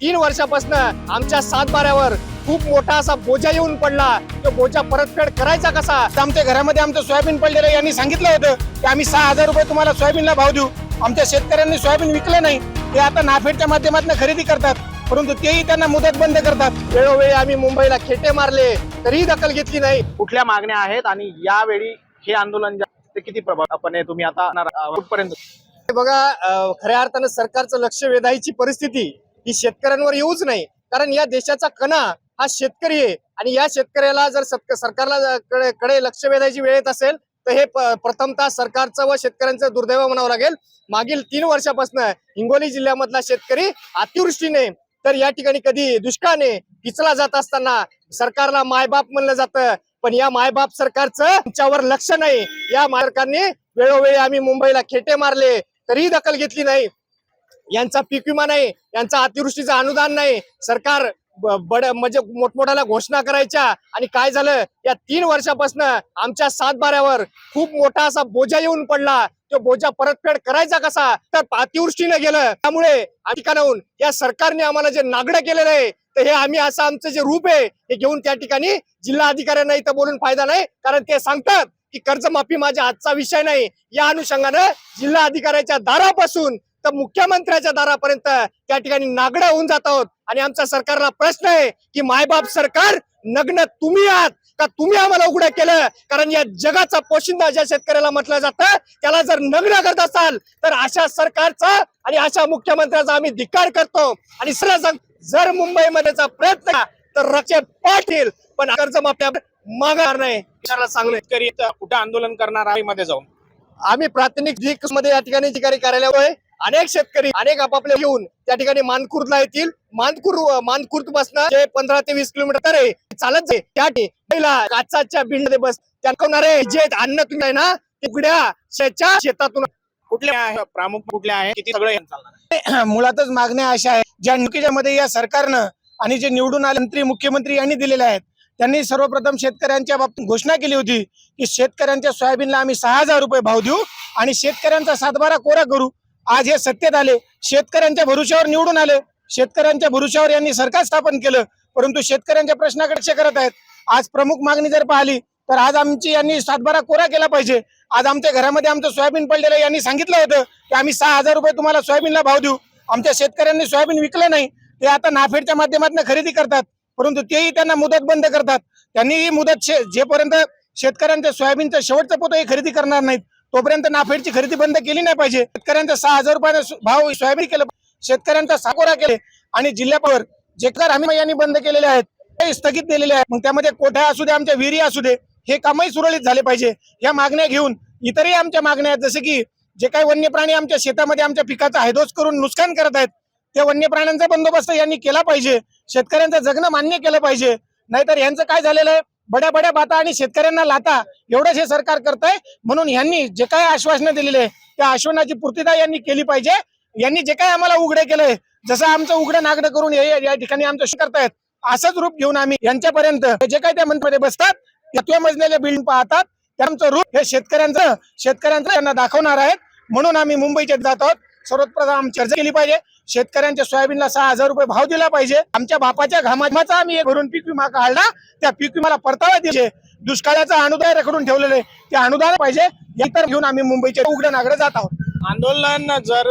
तीन वर्षापासून आमच्या सातबाऱ्यावर खूप मोठा असा बोजा येऊन पडला. तो बोजा परतफेड करायचा कसा? आमच्या घरामध्ये आमचं सोयाबीन पडलेलं. यांनी सांगितलं होतं की आम्ही सहा हजार रुपये तुम्हाला सोयाबीनला भाव देऊ. आमच्या शेतकऱ्यांनी सोयाबीन विकलं नाही. ते आता नाफेडच्या माध्यमातून खरेदी करतात. परंतु तेही त्यांना मुदत बंद करतात. वेळोवेळी आम्ही मुंबईला खेटे मारले तरीही दखल घेतली नाही. कुठल्या मागण्या आहेत आणि यावेळी हे आंदोलन ते किती प्रभावपणे तुम्ही आता कुठपर्यंत बघा खऱ्या अर्थानं सरकारचं लक्ष वेधायची परिस्थिती. ही शेतकऱ्यांवर येऊच नाही. कारण या देशाचा कणा हा शेतकरी आहे. आणि या शेतकऱ्याला जर सरकारला कडे कडे लक्ष वेधायची वेळ येत असेल तर हे प्रथमतः सरकारचं व शेतकऱ्यांचं दुर्दैव म्हणावं लागेल. मागील तीन वर्षापासून हिंगोली जिल्ह्यामधला शेतकरी अतिवृष्टीने तर या ठिकाणी कधी दुष्काळाने किचला जात असताना सरकारला मायबाप म्हणलं जातं. पण या मायबाप सरकारचं तुमच्यावर लक्ष नाही. या सरकारने वेळोवेळी आम्ही मुंबईला खेटे मारले तरीही दखल घेतली नाही. यांचा पीक विमा नाही यांचा अतिवृष्टीचं अनुदान नाही. सरकार बड म्हणजे मोठमोठ्याला घोषणा करायच्या आणि काय झालं? या तीन वर्षापासून आमच्या सातबाऱ्यावर खूप मोठा असा बोजा येऊन पडला. तो बोजा परतफेड करायचा कसा? तर अतिवृष्टीने गेलं. त्यामुळे ठिकाणाहून या सरकारने आम्हाला जे नागडं केलेलं आहे तर हे आम्ही असं आमचं जे रूप आहे हे घेऊन त्या ठिकाणी जिल्हा अधिकाऱ्यांना इथं बोलून फायदा नाही. कारण ते सांगतात की कर्जमाफी माझ्या आजचा विषय नाही. या अनुषंगानं जिल्हा अधिकाऱ्याच्या दारापासून तर मुख्यमंत्र्याच्या दारापर्यंत त्या ठिकाणी नागडं होऊन जात आहोत. आणि आमच्या सरकारला प्रश्न आहे की मायबाप सरकार नग्न तुम्ही आहात का तुम्ही आम्हाला उघडं केलं? कारण या जगाचा पोशिंदा ज्या शेतकऱ्याला म्हटलं जातं त्याला जर नग्न करत असाल तर अशा सरकारचा आणि अशा मुख्यमंत्र्याचा आम्ही धिक्कार करतो. आणि सरळ सांग जर मुंबईमध्येचा प्रयत्न तर रक्षे पाटील पण कर्जमाफ्या मागणार नाही. सांगणं शेतकरी कुठं आंदोलन करणार आहे मध्ये जाऊन? आम्ही प्राथमिकमध्ये या ठिकाणी अधिकारी कार्यालयावर आहे. अनेक शेतकरी अनेक आपापले घेऊन त्या ठिकाणी मानखुर्दला येतील मानखुर मानखुर्द बसणं जे पंधरा ते वीस किलोमीटर आहे चालत आहे त्या ठिकाणी काचाच्या बिल्ड बस आहे जे अन्न तुम्ही आहे ना ते उघड्या शेच्या शेतातून कुठल्या आहे? प्रामुख कुठल्या आहे किती सगळं यांचं चालणार आहे? मुळातच मागण्या अशा आहेत ज्या निवडणुकीच्या मध्ये या सरकारनं आणि जे निवडून आले मंत्री मुख्यमंत्री यांनी दिलेल्या आहेत त्यांनी सर्वप्रथम शेतकऱ्यांच्या बाबतीत घोषणा केली होती की शेतकऱ्यांच्या सोयाबीनला आम्ही सहा हजार रुपये भाव देऊ आणि शेतकऱ्यांचा सातबारा कोरा करू आज हे सत्तेत आले. शेतकऱ्यांच्या भरोश्यावर निवडून आले. शेतकऱ्यांच्या भरोश्यावर यांनी सरकार स्थापन केलं. परंतु शेतकऱ्यांच्या प्रश्नाकडे लक्ष करत आहेत. आज प्रमुख मागणी जर पाहिली तर आज आमची यांनी सातबारा कोरा केला पाहिजे. आज आमच्या घरामध्ये आमचं सोयाबीन पडलेलं यांनी सांगितलं होतं की आम्ही सहा हजार रुपये तुम्हाला सोयाबीनला भाव देऊ. आमच्या शेतकऱ्यांनी सोयाबीन विकलं नाही. ते आता नाफेडच्या माध्यमातून खरेदी करतात. परंतु तेही त्यांना मुदत बंद करतात. त्यांनी ही मुदत शे- जेपर्यंत शेतकऱ्यांच्या सोयाबीनचं शेवटचं पोतं हे खरेदी करणार नाहीत तोपर्यंत नाफेडची खरेदी बंद केली नाही पाहिजे. शेतकऱ्यांचा सहा हजार रुपयाचा भाव सोयाबीन केलं शेतकऱ्यांचा साकोरा केले आणि जिल्ह्यावर जे कर आम्ही यांनी बंद केलेले आहेत ते स्थगित दिलेले आहेत. मग त्यामध्ये कोठ्या असू दे आमच्या विहिरी असू दे हे कामही सुरळीत झाले पाहिजे. या मागण्या घेऊन इतरही आमच्या मागण्या आहेत. जसे की जे काही वन्य प्राणी आमच्या शेतामध्ये आमच्या पिकाचा हैदोस करून नुकसान करत आहेत त्या वन्य प्राण्यांचा बंदोबस्त यांनी केला पाहिजे. शेतकऱ्यांचं जगणं मान्य केलं पाहिजे. नाहीतर यांचं काय झालेलं आहे? बड्या बड्या बाता आणि शेतकऱ्यांना लाता एवढंच हे सरकार करतंय. म्हणून यांनी जे काय आश्वासनं दिलेले त्या आश्वासनाची पूर्तता यांनी केली पाहिजे. यांनी जे काय आम्हाला उघडे केलंय जसं आमचं उघडं नागडं करून या ठिकाणी आमचं करतायत असंच रूप घेऊन आम्ही यांच्यापर्यंत जे काही त्या मंत्र्यामध्ये बसतात त्या मजलेल्या बिल्डिंग पाहतात त्यांचं रूप हे शेतकऱ्यांचं शेतकऱ्यांचं त्यांना दाखवणार आहेत. म्हणून आम्ही मुंबईच्या जात आहोत. सर्वप्रथम आम्ही चर्चा केली पाहिजे. शेतकऱ्यांच्या सोयाबीनला सहा हजार रुपये भाव दिला पाहिजे. आमच्या बापाच्या घामाचा आम्ही एक भरून पीक विमा काढला. त्या पीक विमाला परतावा दिले. दुष्काळाचं अनुदान रखडून ठेवलेले ते अनुदान पाहिजे. इतर घेऊन आम्ही मुंबईच्या उघड्या नागडे जात आहोत. आंदोलन जर